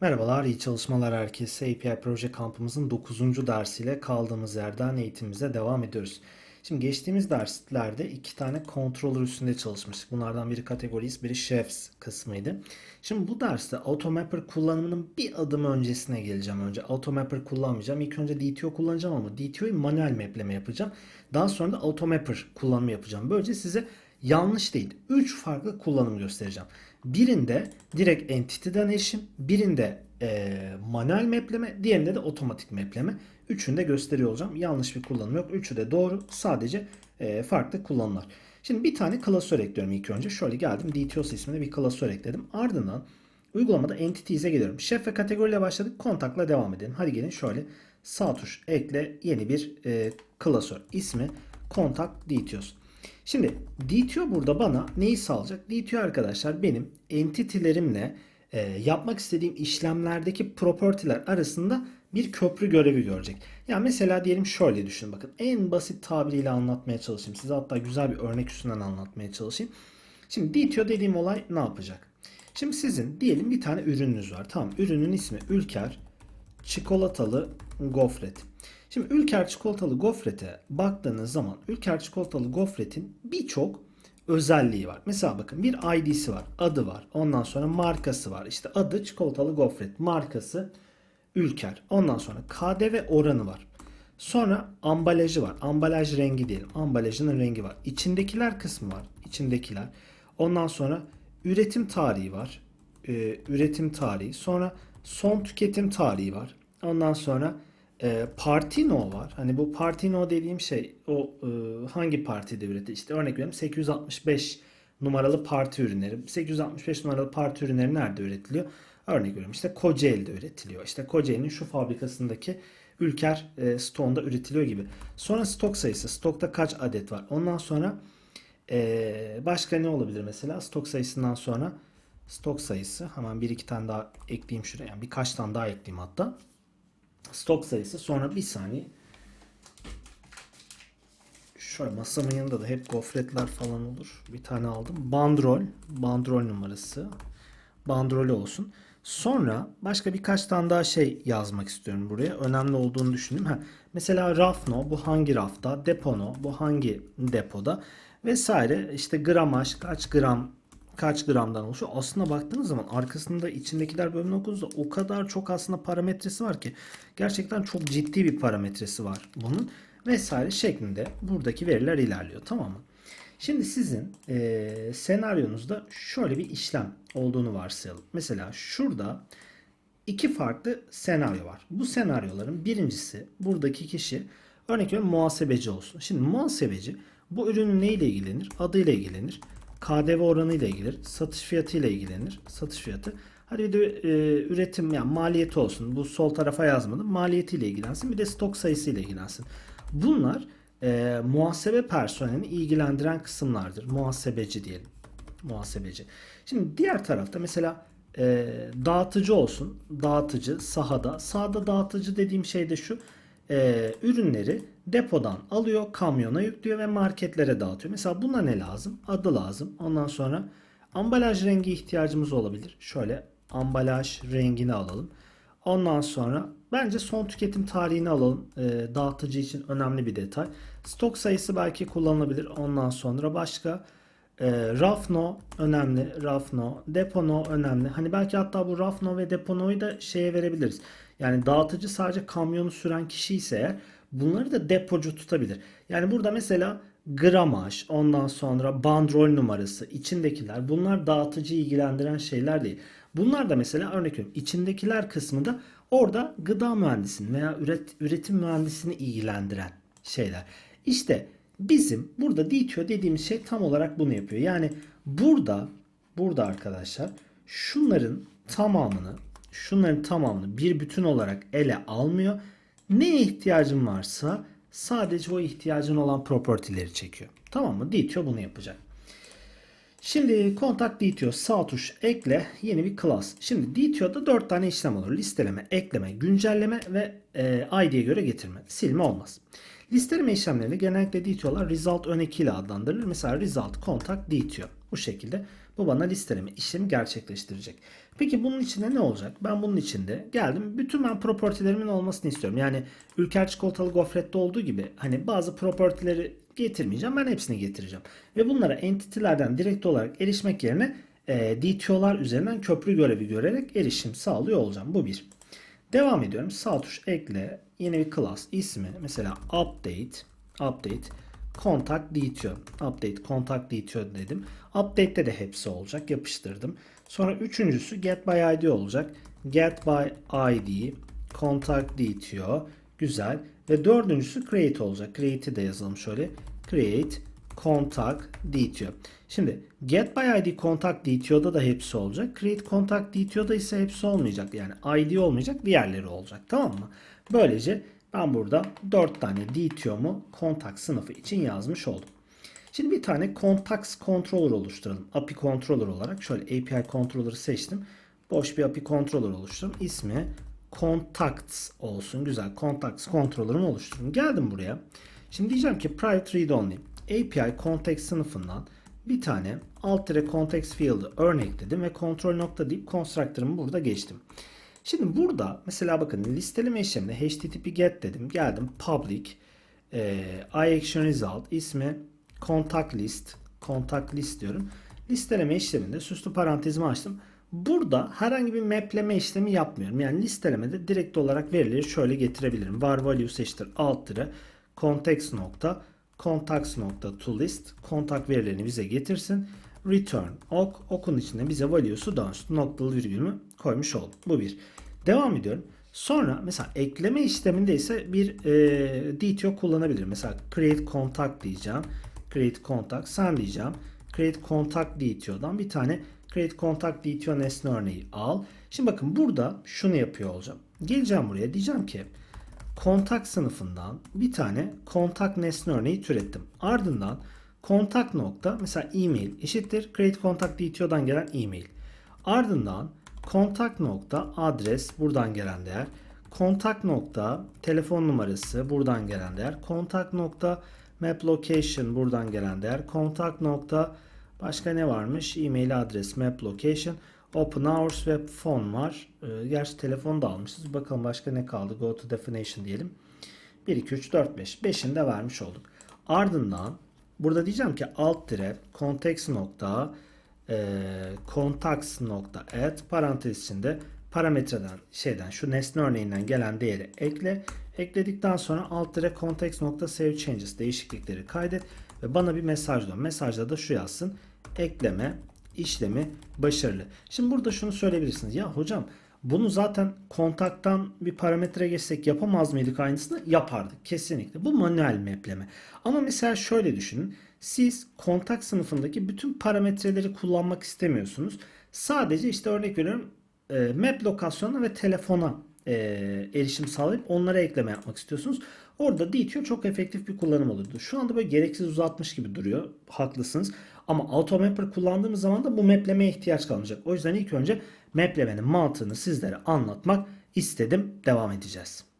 Merhabalar, iyi çalışmalar herkese. API Proje Kampımızın 9. dersiyle kaldığımız yerden eğitimimize devam ediyoruz. Şimdi geçtiğimiz derslerde iki tane controller üstünde çalışmıştık. Bunlardan biri categories, biri chefs kısmıydı. Şimdi bu derste Automapper kullanımının bir adım öncesine geleceğim önce. Automapper kullanmayacağım. İlk önce DTO kullanacağım ama DTO'yu manuel mapleme yapacağım. Daha sonra da Automapper kullanımı yapacağım. Böylece size yanlış değil. 3 farklı kullanım göstereceğim. Birinde direkt entity'den erişim, birinde eee manuel mapleme, diğerinde de otomatik mapleme. Üçünü de gösteriyor olacağım. Yanlış bir kullanım yok. Üçü de doğru. Sadece eee, farklı kullanımlar. Şimdi bir tane klasör ekliyorum ilk önce. Şöyle geldim. DTOS isminde bir klasör ekledim. Ardından uygulamada Entities'e geliyorum. Şef ve kategoriyle başladık. Kontakla devam edelim. Hadi gelin şöyle sağ tuş ekle yeni bir eee klasör. ismi kontak DTOS. Şimdi DTO burada bana neyi sağlayacak? DTO arkadaşlar benim entity'lerimle e, yapmak istediğim işlemlerdeki property'ler arasında bir köprü görevi görecek. Ya mesela diyelim şöyle düşünün bakın. En basit tabiriyle anlatmaya çalışayım. Size hatta güzel bir örnek üstünden anlatmaya çalışayım. Şimdi DTO dediğim olay ne yapacak? Şimdi sizin diyelim bir tane ürününüz var. Tamam ürünün ismi Ülker çikolatalı gofret. Şimdi Ülker çikolatalı gofrete baktığınız zaman Ülker çikolatalı gofretin birçok özelliği var. Mesela bakın bir ID'si var, adı var. Ondan sonra markası var. İşte adı çikolatalı gofret, markası Ülker. Ondan sonra KDV oranı var. Sonra ambalajı var. Ambalaj rengi diyelim. Ambalajının rengi var. İçindekiler kısmı var. İçindekiler. Ondan sonra üretim tarihi var. Ee, üretim tarihi. Sonra son tüketim tarihi var. Ondan sonra e, parti no var. Hani bu parti no dediğim şey o e, hangi partide üretildi? İşte örnek veriyorum 865 numaralı parti ürünleri. 865 numaralı parti ürünleri nerede üretiliyor? Örnek veriyorum işte Kocaeli'de üretiliyor. İşte Kocaeli'nin şu fabrikasındaki Ülker e, stoğunda üretiliyor gibi. Sonra stok sayısı. Stokta kaç adet var? Ondan sonra e, başka ne olabilir mesela? Stok sayısından sonra stok sayısı. Hemen bir iki tane daha ekleyeyim şuraya. Yani birkaç tane daha ekleyeyim hatta stok sayısı sonra bir saniye şöyle masamın yanında da hep gofretler falan olur. Bir tane aldım. Bandrol. Bandrol numarası. Bandrol olsun. Sonra başka birkaç tane daha şey yazmak istiyorum buraya. Önemli olduğunu düşündüm. Ha, mesela rafno bu hangi rafta? Depono bu hangi depoda? Vesaire işte gramaj kaç gram kaç gramdan oluşuyor. Aslında baktığınız zaman arkasında içindekiler bölümünü okuduğunuzda o kadar çok aslında parametresi var ki gerçekten çok ciddi bir parametresi var bunun vesaire şeklinde buradaki veriler ilerliyor tamam mı? Şimdi sizin eee senaryonuzda şöyle bir işlem olduğunu varsayalım. Mesela şurada iki farklı senaryo var. Bu senaryoların birincisi buradaki kişi örnek veriyorum muhasebeci olsun. Şimdi muhasebeci bu ürünün neyle ilgilenir? Adıyla ilgilenir. KDV oranı ile ilgilenir. Satış fiyatı ile ilgilenir. Satış fiyatı. Hadi bir de e, üretim yani maliyeti olsun. Bu sol tarafa yazmadım. Maliyeti ile ilgilensin. Bir de stok sayısı ile ilgilensin. Bunlar e, muhasebe personelini ilgilendiren kısımlardır. Muhasebeci diyelim. Muhasebeci. Şimdi diğer tarafta mesela e, dağıtıcı olsun. Dağıtıcı sahada. Sahada dağıtıcı dediğim şey de şu. E, ürünleri depodan alıyor, kamyona yüklüyor ve marketlere dağıtıyor. Mesela buna ne lazım? Adı lazım. Ondan sonra ambalaj rengi ihtiyacımız olabilir. Şöyle ambalaj rengini alalım. Ondan sonra bence son tüketim tarihini alalım. E, dağıtıcı için önemli bir detay. Stok sayısı belki kullanılabilir. Ondan sonra başka e, Rafno önemli. Rafno. Depono önemli. Hani belki hatta bu Rafno ve Depono'yu da şeye verebiliriz. Yani dağıtıcı sadece kamyonu süren kişi ise eğer bunları da depocu tutabilir. Yani burada mesela gramaj, ondan sonra bandrol numarası, içindekiler bunlar dağıtıcı ilgilendiren şeyler değil. Bunlar da mesela örnek veriyorum içindekiler kısmında orada gıda mühendisini veya üret, üretim mühendisini ilgilendiren şeyler. İşte bizim burada DTO dediğimiz şey tam olarak bunu yapıyor. Yani burada burada arkadaşlar şunların tamamını şunların tamamını bir bütün olarak ele almıyor. Neye ihtiyacın varsa sadece o ihtiyacın olan property'leri çekiyor. Tamam mı? DTO bunu yapacak. Şimdi kontak DTO sağ tuş ekle yeni bir class. Şimdi DTO'da 4 tane işlem olur. Listeleme, ekleme, güncelleme ve e, ID'ye göre getirme. Silme olmaz. Listeleme işlemlerini genellikle DTO'lar result ön ile adlandırılır. Mesela result kontak DTO. Bu şekilde bu bana listeleme işlemi gerçekleştirecek. Peki bunun içinde ne olacak? Ben bunun içinde geldim. Bütün ben propertilerimin olmasını istiyorum. Yani Ülker çikolatalı gofrette olduğu gibi hani bazı propertileri getirmeyeceğim. Ben hepsini getireceğim. Ve bunlara entity'lerden direkt olarak erişmek yerine e, DTO'lar üzerinden köprü görevi görerek erişim sağlıyor olacağım. Bu bir. Devam ediyorum. Sağ tuş ekle. Yeni bir class ismi. Mesela update. Update. Contact DTO. Update contact DTO dedim. Update'te de hepsi olacak. Yapıştırdım. Sonra üçüncüsü get by ID olacak. Get by ID. Contact DTO. Güzel. Ve dördüncüsü create olacak. Create'i de yazalım şöyle. Create contact DTO. Şimdi get by ID contact DTO'da da hepsi olacak. Create contact DTO'da ise hepsi olmayacak. Yani ID olmayacak. Diğerleri olacak. Tamam mı? Böylece ben burada 4 tane DTO'mu contact sınıfı için yazmış oldum. Şimdi bir tane contacts controller oluşturalım. API controller olarak şöyle API controller'ı seçtim. Boş bir API controller oluşturdum. İsmi contacts olsun. Güzel. Contacts controller'ımı oluşturdum. Geldim buraya. Şimdi diyeceğim ki private read only. API context sınıfından bir tane alt tire context field'ı örnekledim ve control nokta deyip constructor'ımı burada geçtim. Şimdi burada mesela bakın listeleme işleminde http get dedim. Geldim public e, iAction ismi contact list contact list diyorum. Listeleme işleminde süslü parantezimi açtım. Burada herhangi bir mapleme işlemi yapmıyorum. Yani listelemede direkt olarak verileri şöyle getirebilirim. var values eşittir alt tire context nokta contacts nokta to list kontak verilerini bize getirsin. Return ok okun içinde bize value'su dönsün. Noktalı virgülümü koymuş oldum. Bu bir. Devam ediyorum. Sonra mesela ekleme işleminde ise bir e, DTO kullanabilirim. Mesela create contact diyeceğim. Create contact sen diyeceğim. Create contact DTO'dan bir tane create contact DTO nesne örneği al. Şimdi bakın burada şunu yapıyor olacağım. Geleceğim buraya diyeceğim ki kontak sınıfından bir tane kontak nesne örneği türettim. Ardından kontak nokta mesela e-mail eşittir create contact DTO'dan gelen e-mail. Ardından kontak nokta adres buradan gelen değer. Kontak nokta telefon numarası buradan gelen değer. Kontak nokta map location buradan gelen değer. Kontak nokta başka ne varmış? E-mail adres map location. Open hours ve phone var. Ee, gerçi telefon da almışız. Bakalım başka ne kaldı? Go to definition diyelim. 1, 2, 3, 4, 5. 5'ini de vermiş olduk. Ardından burada diyeceğim ki alt dire context nokta e, contacts nokta add parantez içinde parametreden şeyden şu nesne örneğinden gelen değeri ekle. Ekledikten sonra alt dire context changes değişiklikleri kaydet ve bana bir mesaj dön. Mesajda da şu yazsın. Ekleme işlemi başarılı. Şimdi burada şunu söyleyebilirsiniz. Ya hocam bunu zaten kontaktan bir parametre geçsek yapamaz mıydık aynısını? Yapardık kesinlikle. Bu manuel mapleme. Ama mesela şöyle düşünün. Siz kontak sınıfındaki bütün parametreleri kullanmak istemiyorsunuz. Sadece işte örnek veriyorum e, map lokasyonuna ve telefona e, erişim sağlayıp onlara ekleme yapmak istiyorsunuz. Orada DTO çok efektif bir kullanım olurdu. Şu anda böyle gereksiz uzatmış gibi duruyor. Haklısınız. Ama AutoMapper kullandığımız zaman da bu maplemeye ihtiyaç kalmayacak. O yüzden ilk önce maplemenin mantığını sizlere anlatmak istedim. Devam edeceğiz.